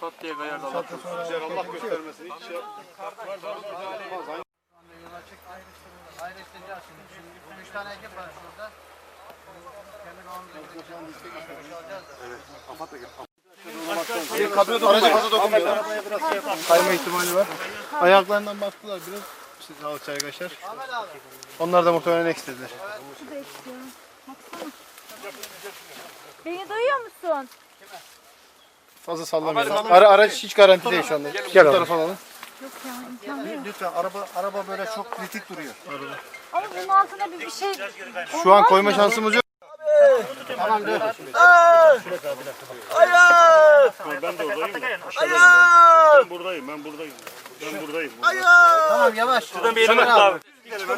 Pat diye kayar da Allah. Allah göstermesin. Hiç şey Ayrıştıracağız şimdi. Şimdi üç tane ekip var şurada. Dokunmuyor. Kayma ihtimali var. Ayaklarından baktılar biraz. İşte sağlık çaygaşlar. Onlar da muhtemelen eksildiler. Beni duyuyor musun? Fazla sallamıyorlar. Ara, araç hiç garanti değil şu anda. Gel bu tarafa alalım. Yok ya imkanı yok. Lütfen araba araba böyle çok kritik duruyor. Ama bunun altında bir, bir şey Şu an koyma şansımız yok. Ben buradayım, ben buradayım. Ben buradayım. Tamam yavaş. Şuradan bir bak abi.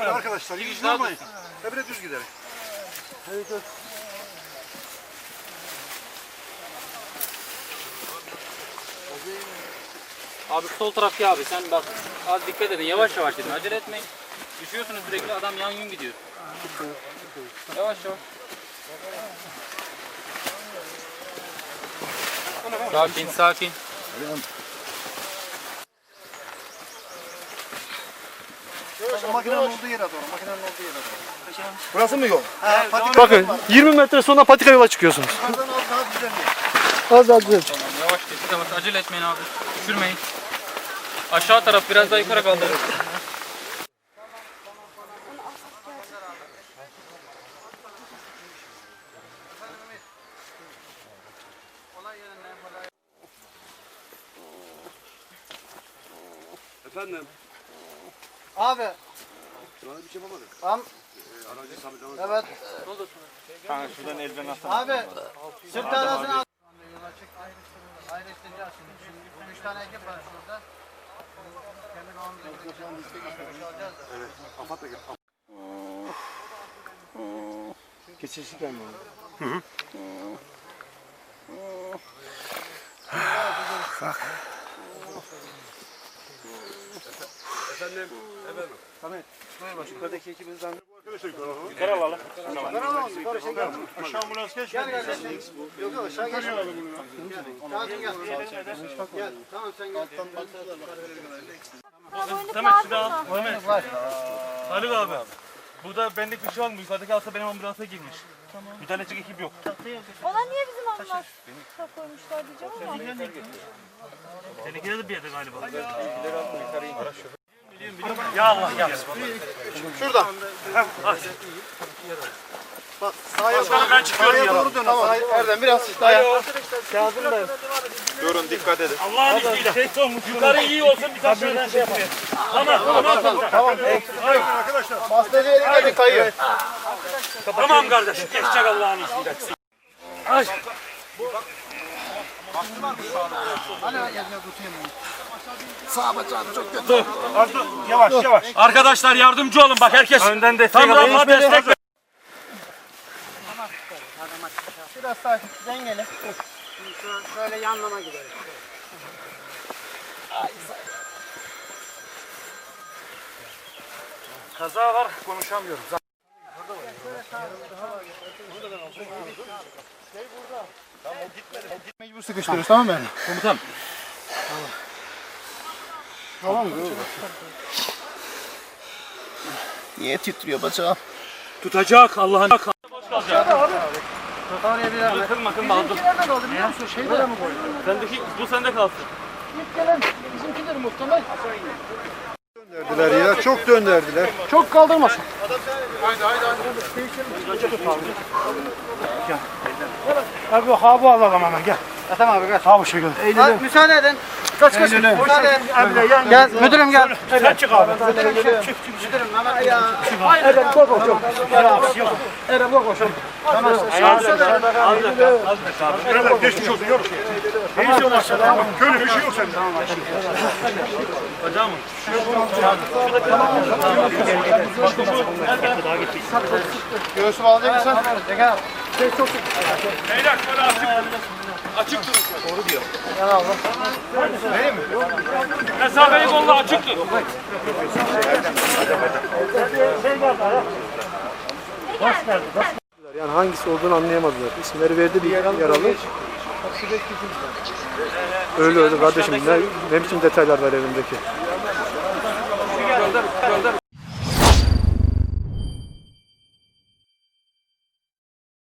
Arkadaşlar hiç durmayın. Habire düz gidelim. Abi sol taraftaki abi sen bak az dikkat edin yavaş yavaş gidin acele etmeyin. Düşüyorsunuz sürekli adam yan yün gidiyor. Yavaş yavaş. Sakin sakin. Makinenin olduğu yere doğru. Makinenin olduğu yere doğru. Burası mı yol? Ha, patika Bakın 20 metre sonra patika yola çıkıyorsunuz. yukarıdan az daha düzenliyor. Az daha düzel. Tamam yavaş yavaş acele etmeyin abi. Düşürmeyin. Aşağı taraf biraz daha yukarı kaldırın. Efendim, Abi. sana bir şey yapamadım. Am Aracı sabit evet. Kanka şuradan elden at. Abi. Sırt arasına al. Ayrıştıracağız şimdi. Şimdi üç tane ekip var şurada. Evet, kapat da gel. Geçişlik gelmiyor. Efendim, efendim. Yukarıdaki ekibinizden Arkadaşlar yukarı alalım. Yukarı alalım. Yukarı şey gel. Aşağı ambulans geç. Gel gel gel. Yok yok aşağı geç. Gel. Gel. Tamam sen gel. Tamam şimdi al. Haluk abi. Burada benlik bir şey olmuyor. Yukarıdaki hasta benim ambulansa girmiş. Müdahale edecek ekip yok. Ona niye bizim ambulans koymuşlar diyeceğim ama. Tehlikeli de bir yerde galiba. Ya Allah ya. Şurada. Bak sağa Başkanım ben çıkıyorum sağa ya. doğru dön. Tamam Erdem biraz dayan. Kazım da. Durun, dikkat edin. Allah'ın izniyle. Şey olmuş. Yukarı iyi olsun bir aşağıdan şey yapıyor. Tamam tamam. Tamam. Bastırıcı yere gelin kayıyor. Tamam kardeşim. Geçecek Allah'ın izniyle. Ay. Yavaş yavaş. Arkadaşlar yardımcı olun bak herkes. Önden destek Tam rampa destek ver. Biraz sakin. Dengeli. Şöyle yanlama gidelim. Kaza var konuşamıyorum. Mecbur sıkıştırıyoruz tamam mı? Komutanım. Niye titriyor bacağım? Tutacak Allah'ın. Oraya bir daha. Kırma kırma aldım. Oldu biliyor musun? Şeylere mi koydun? Sendeki bu sende kalsın. İlk gelen bizimkidir muhtemel. Döndürdüler ya çok döndürdüler. Çok kaldırmasın. Abi ha bu alalım hemen gel. Tamam abi gel. Ha bu şekilde. Hadi müsaade edin. Kaç kaç. Gel müdürüm gel. Sen çık abi. Müdürüm çık. Müdürüm Mehmet ya. Eren bok olsun. Eren bok olsun. Tamam. Beyler geçmiş olsun, yok. İyisin maşallah. Köylü bir şey yok sende. Göğsümü alacak mısın? Gel. Beyler şöyle açık. Açık durun. Doğru diyor. Sana oğlum. Değil mi? Mesafeyi kolla açık tut. Bas verdi, bas. Yani hangisi olduğunu anlayamadılar. İsimleri verdi bir yaralı. yaralı. Öyle öyle kardeşim. Ne, ne biçim detaylar var elimdeki.